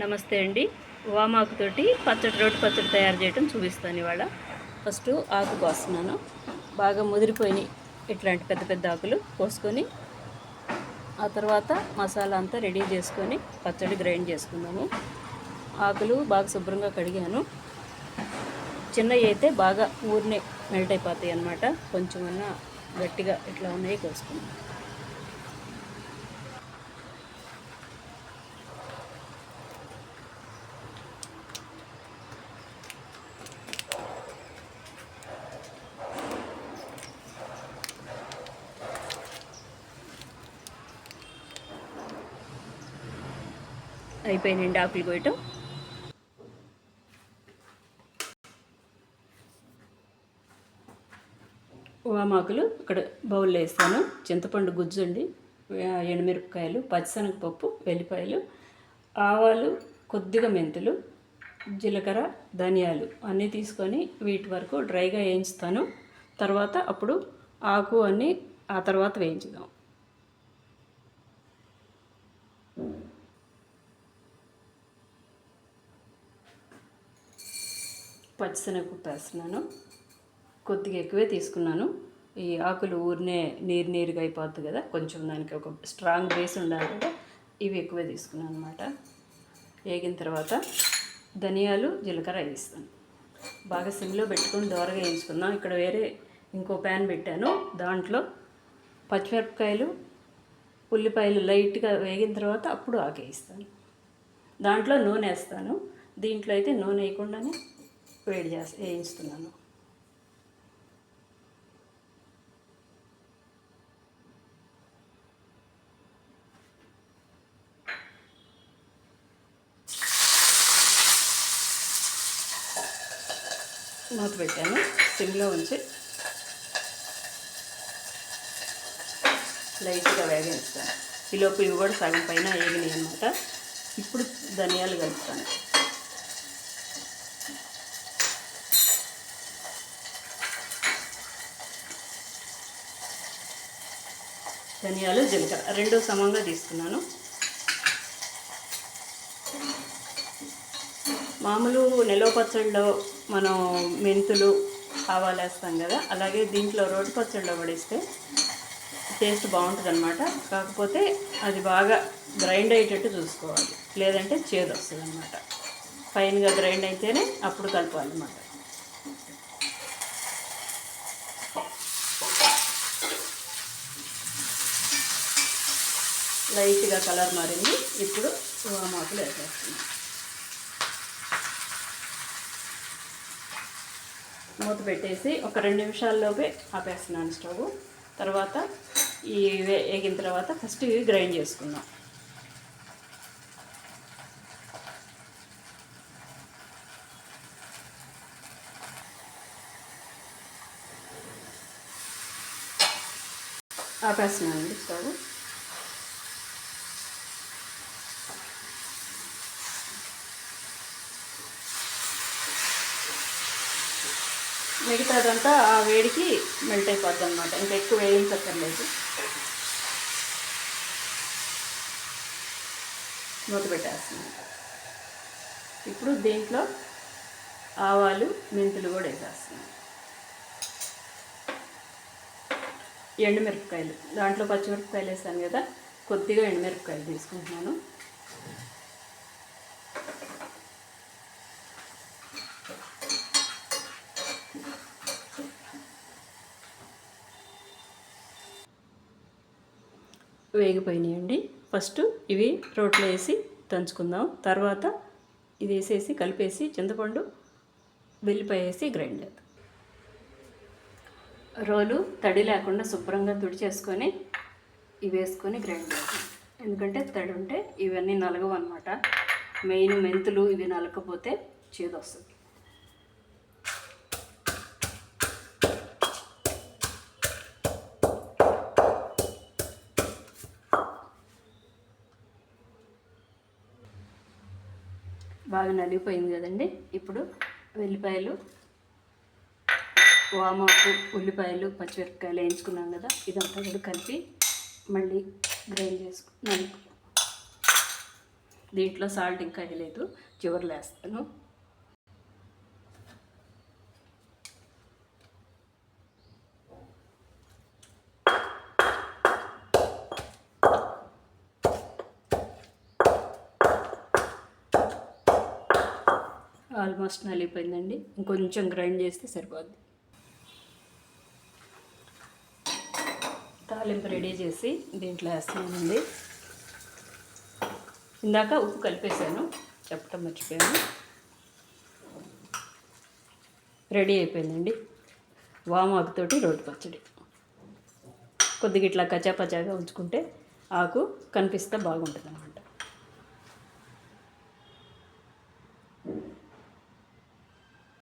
నమస్తే అండి. వామాకుతోటి పచ్చడి రోటి పచ్చడి తయారు చేయడం చూపిస్తాను ఇవాళ. ఫస్ట్ ఆకు కోస్తున్నాను. బాగా ముదిరిపోయినాయి ఇట్లాంటి పెద్ద పెద్ద ఆకులు కోసుకొని ఆ తర్వాత మసాలా అంతా రెడీ చేసుకొని పచ్చడి గ్రైండ్ చేసుకుందాము. ఆకులు బాగా శుభ్రంగా కడిగాను. చిన్నవి అయితే బాగా ఊరినే మెల్ట్ అయిపోతాయి అన్నమాట. కొంచెం అన్నా గట్టిగా ఇట్లా ఉన్నాయి కోసుకున్నాను అయిపోయినండి ఆకులు కోయటం. వామాకులు ఇక్కడ బౌల్లో వేస్తాను. చింతపండు గుజ్జు అండి ఎండుమిరపకాయలు పచ్చిశనగపప్పు వెల్లిపాయలు ఆవాలు కొద్దిగా మెంతులు జీలకర్ర ధనియాలు అన్నీ తీసుకొని వీటి వరకు డ్రైగా వేయించుతాను. తర్వాత అప్పుడు ఆకు అన్నీ ఆ తర్వాత వేయించుదాం. పచ్చిశనగపప్పు వేస్తున్నాను కొద్దిగా ఎక్కువే తీసుకున్నాను. ఈ ఆకులు ఊరినే నీరు నీరుగా అయిపోతుంది కదా కొంచెం దానికి ఒక స్ట్రాంగ్ బేస్ ఉండాలి కదా ఇవి ఎక్కువే తీసుకున్నాను అనమాట వేగిన తర్వాత ధనియాలు జీలకర్ర వేస్తాను బాగా సిమ్లో పెట్టుకొని దోరగా వేయించుకుందాం. ఇక్కడ వేరే ఇంకో ప్యాన్ పెట్టాను. దాంట్లో పచ్చిమిరపకాయలు ఉల్లిపాయలు లైట్గా వేగిన తర్వాత అప్పుడు ఆకేయిస్తాను. దాంట్లో నూనె వేస్తాను. దీంట్లో అయితే నూనె వేయకుండానే వేడి చేస్తా వేయించుతున్నాను మూత పెట్టాను సిమ్లో ఉంచి లైట్గా వేగనిస్తాను ఈలోపు ఇవి కూడా సగం పైన వేగినాయి అనమాట ఇప్పుడు ధనియాలు కలుపుతాను ధనియాలు జీలకర్ర. రెండు సమంగా తీసుకున్నాను. మామూలు నిలవ పచ్చళ్ళలో మనం మెంతులు ఆవాలేస్తాం కదా అలాగే దీంట్లో రోటి పచ్చళ్ళలో పడిస్తే టేస్ట్ బాగుంటుంది అనమాట కాకపోతే అది బాగా గ్రైండ్ అయ్యేటట్టు చూసుకోవాలి. లేదంటే చేదు వస్తుంది అనమాట ఫైన్గా గ్రైండ్ అయితేనే అప్పుడు కలపాలన్నమాట. లైట్గా కలర్ మారింది. ఇప్పుడు వామాకులు వేసేస్తున్నాం. మూత పెట్టేసి ఒక రెండు నిమిషాల్లోపే ఆపేస్తున్నాను స్టవ్. తర్వాత ఈ వేగిన తర్వాత ఫస్ట్ ఇవి గ్రైండ్ చేసుకుందాం. ఆపేస్తున్నానండి స్టవ్. మిగతాదంతా ఆ వేడికి మెల్ట్ అయిపోద్ది అనమాట ఇంకా ఎక్కువ వేయించక్కర్లేదు. మూత పెట్టేస్తున్నాను. ఇప్పుడు దీంట్లో ఆవాలు మెంతులు కూడా వేసేస్తున్నాను. ఎండుమిరపకాయలు. దాంట్లో పచ్చిమిరపకాయలు వేసాను కదా కొద్దిగా ఎండుమిరపకాయలు తీసుకుంటున్నాను. వేగిపోయినాయండి. ఫస్ట్ ఇవి రోట్లో వేసి దంచుకుందాం. తర్వాత ఇది వేసేసి కలిపేసి చింతపండు వెల్లిపాయ వేసి గ్రైండ్ చేద్దాం. రోలు తడి లేకుండా శుభ్రంగా తుడిచేసుకొని ఇవి వేసుకొని గ్రైండ్ చేద్దాం. ఎందుకంటే తడి ఉంటే ఇవన్నీ నలగవు అనమాట మెయిన్ మెంతులు ఇవి నలకపోతే చేదు బాగా నలిగిపోయింది కదండి. ఇప్పుడు వెల్లిపాయలు వామాకు ఉల్లిపాయలు పచ్చిమిరపకాయలు వేయించుకున్నాం కదా ఇదంతా కూడా కలిపి మళ్ళీ గ్రైండ్ చేసుకు నలుపు దీంట్లో సాల్ట్ ఇంకా వేయలేదు చివరిలో వేస్తాను. ఆల్మోస్ట్ నలిగిపోయిందండి. ఇంకొంచెం గ్రైండ్ చేస్తే సరిపోద్ది. తాలింపు రెడీ చేసి దీంట్లో వేస్తున్నానండి. ఇందాక ఉప్పు కలిపేశాను. చెప్పటం మర్చిపోయాను. రెడీ అయిపోయిందండి. వామాకుతోటి రోటి పచ్చడి. కొద్దిగా ఇట్లా కచాపచాగా ఉంచుకుంటే ఆకు కనిపిస్తే బాగుంటుంది అనమాట